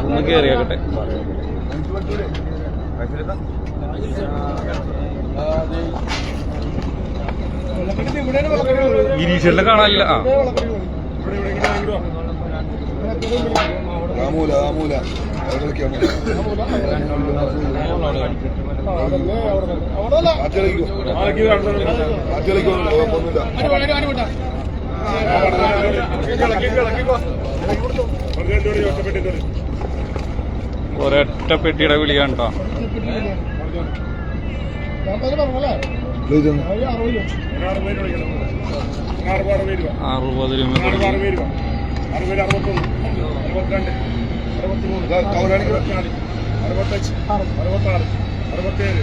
ഒന്ന് കേറിയാക്കട്ടെ. ഗിരീശ്വരനെ കാണാനില്ല. ആ. ആമൂല കുഴപ്പമൊന്നുമില്ല. ഒരൊറ്റ പെട്ടിയുടെ വിളി കണ്ടോ അറുപത് രൂപ അറുപത്തഞ്ച് അറുപത്താറ് അറുപത്തേഴ്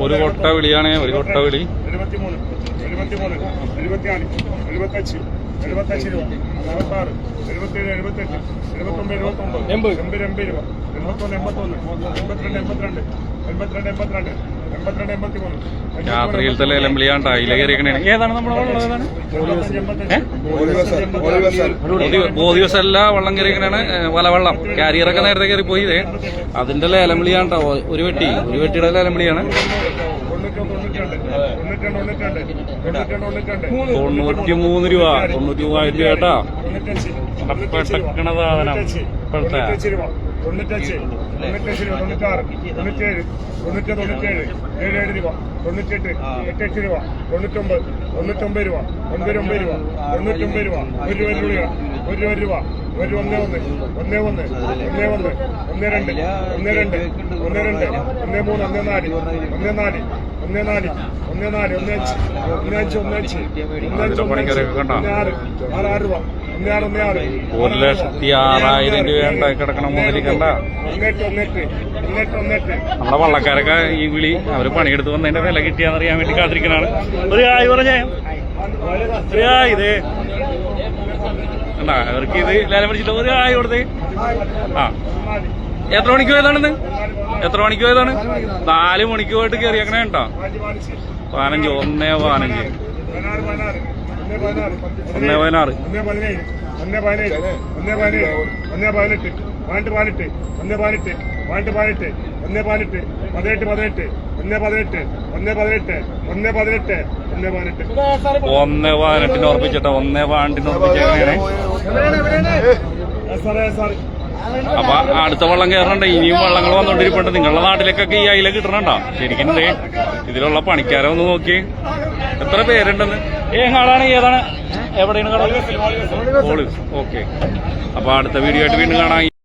ഒരു കൊട്ട വിളിയാണ് ഒരു കൊട്ട വിളി. എഴുപത്തിമൂന്ന് എഴുപത്തിമൂന്ന് എഴുപത്തിനാല് എഴുപത്തഞ്ച് എഴുപത്തഞ്ച് രൂപ. അറുപത്താറ് എഴുപത്തേഴ് എഴുപത്തെട്ട് എഴുപത്തൊമ്പത് എഴുപത്തൊമ്പത്. എൺപത്. എൺപത് എൺപത് രൂപ. എൺപത്തൊന്ന് എൺപത്തൊന്ന്. എൺപത്തിരണ്ട് എൺപത്തിരണ്ട്. എൺപത്തിരണ്ട് എൺപത്തിരണ്ട്. എൺപത്തിരണ്ട് എൺപത്തിമൂന്ന്. രാത്രിയിലത്തെ ലേലം വിളിയാണ്ടായി ഏതാണ് നമ്മുടെ വള്ളം ഏതാണ്? ഏ? ഓലിവസാൽ ഓലിവസാൽ ബോധി- ബോധിവസല്ല വള്ളം കയറിയാണ് വലവള്ളം കാരിയറൊക്കെ നേരത്തെ കയറി പോയി അതിന്റെ ലേലം വിളിയാണ് ട്ടോ. ഒരു വെട്ടി. ഒരു വെട്ടിയുടെ ലേലം വിളിയാണ്. തൊണ്ണൂറ്റി മൂന്ന് രൂപ തൊണ്ണൂറ്റി മൂവായിരം രൂപ. കേട്ടാ. പെട്ടക്കണ സാധനം. ഇപ്പോഴത്തെ. തൊണ്ണൂറ്റഞ്ച് തൊണ്ണൂറ്റഞ്ച് രൂപ. തൊണ്ണൂറ്റാറ് തൊണ്ണൂറ്റേഴ് തൊണ്ണൂറ്റി തൊണ്ണൂറ്റേഴ് ഏഴ് ഏഴ് രൂപ. തൊണ്ണൂറ്റെട്ട് എട്ടെട്ട് രൂപ. തൊണ്ണൂറ്റൊമ്പത് തൊണ്ണൂറ്റൊമ്പത് രൂപ. ഒൻപത് ഒമ്പത് രൂപ. തൊണ്ണൂറ്റൊമ്പത് രൂപ ഒരു രൂപ. ഒരു രൂപ. ഒരു ഒന്ന് ഒന്ന് ഒന്ന് ഒന്ന് ഒന്ന് ഒന്നേ ഒന്ന് രണ്ട് ഒന്ന് രണ്ട് ഒന്ന് രണ്ട് ഒന്ന് മൂന്ന് ഒന്ന് നാല് ഒന്ന് നാല് ഒന്ന് നാല് ഒന്ന് നാല് ഒന്ന് അഞ്ച് ഒന്ന് അഞ്ച് ഒന്ന് അഞ്ച് ഒന്ന് അഞ്ച് ഒന്ന് ആറ് ആറ് ആറ് രൂപ ഒന്നേ ആറ് ഒന്നേ ആറ് ഒരു ലക്ഷത്തി ആറായിരം രൂപ. കിടക്കണ മുതലി കണ്ട? ഒന്നേട്ട് ഒന്നേട്ട് ഒന്നേട്ട് ഒന്നേട്ട് നമ്മുടെ വള്ളക്കാരൊക്കെ ഈ വിളി അവർ പണിയെടുത്ത് വന്നതിന്റെ വില കിട്ടിയാന്നറിയാൻ വേണ്ടി കാത്തിരിക്കണാണ് ഒരു ആയി പറഞ്ഞേ. ഒരു ആയി ഇത്. അവർക്ക് ഇത് ലേലം പിടിച്ചിട്ട് ആ. എത്ര മണിക്ക് പോയതാണെന്ന്? എത്ര മണിക്ക് പോയതാണ്? നാല് മണിക്ക് പോയിട്ട് കയറിയേക്കണേ കേട്ടോ പതിനഞ്ച് ഒന്നേ പതിനഞ്ച്. ഒന്നേ പതിനാറ്. ഒന്നേ പതിനേഴ് ഒന്നേ പതിനേഴ് ഒന്നേ പതിനെട്ട്. പതിനെട്ട് പതിനെട്ട് ഒന്ന് പതിനെട്ട് പതിനെട്ട് പതിനെട്ട് ഒന്ന് പതിനെട്ട് പതിനെട്ട് പതിനെട്ട് ഒന്ന് പതിനെട്ട് ഒന്ന് പതിനെട്ട് ഒന്ന് പതിനെട്ട് ഒന്ന് പതിനെട്ട്. ഒന്ന് പതിനെട്ടിന് ഉറപ്പിച്ചിട്ടോ ഒന്ന് പതിനെട്ടിന് സാറ് അപ്പൊ അടുത്ത വള്ളം കയറണ്ട ഇനിയും വള്ളങ്ങൾ വന്നോണ്ടിരിപ്പുണ്ട്. നിങ്ങളുടെ നാട്ടിലേക്കൊക്കെ ഈ അയില കിട്ടണണ്ട? ശരിക്കും ഇതിലുള്ള പണിക്കാരെ ഒന്ന് നോക്കി എത്ര പേരുണ്ടെന്ന്? ഏങ്ങാടാണ് ഏതാണ്? എവിടെയാണ് കട? ഓക്കെ. അപ്പൊ അടുത്ത വീഡിയോ ആയിട്ട് വീണ്ടും കാണാം.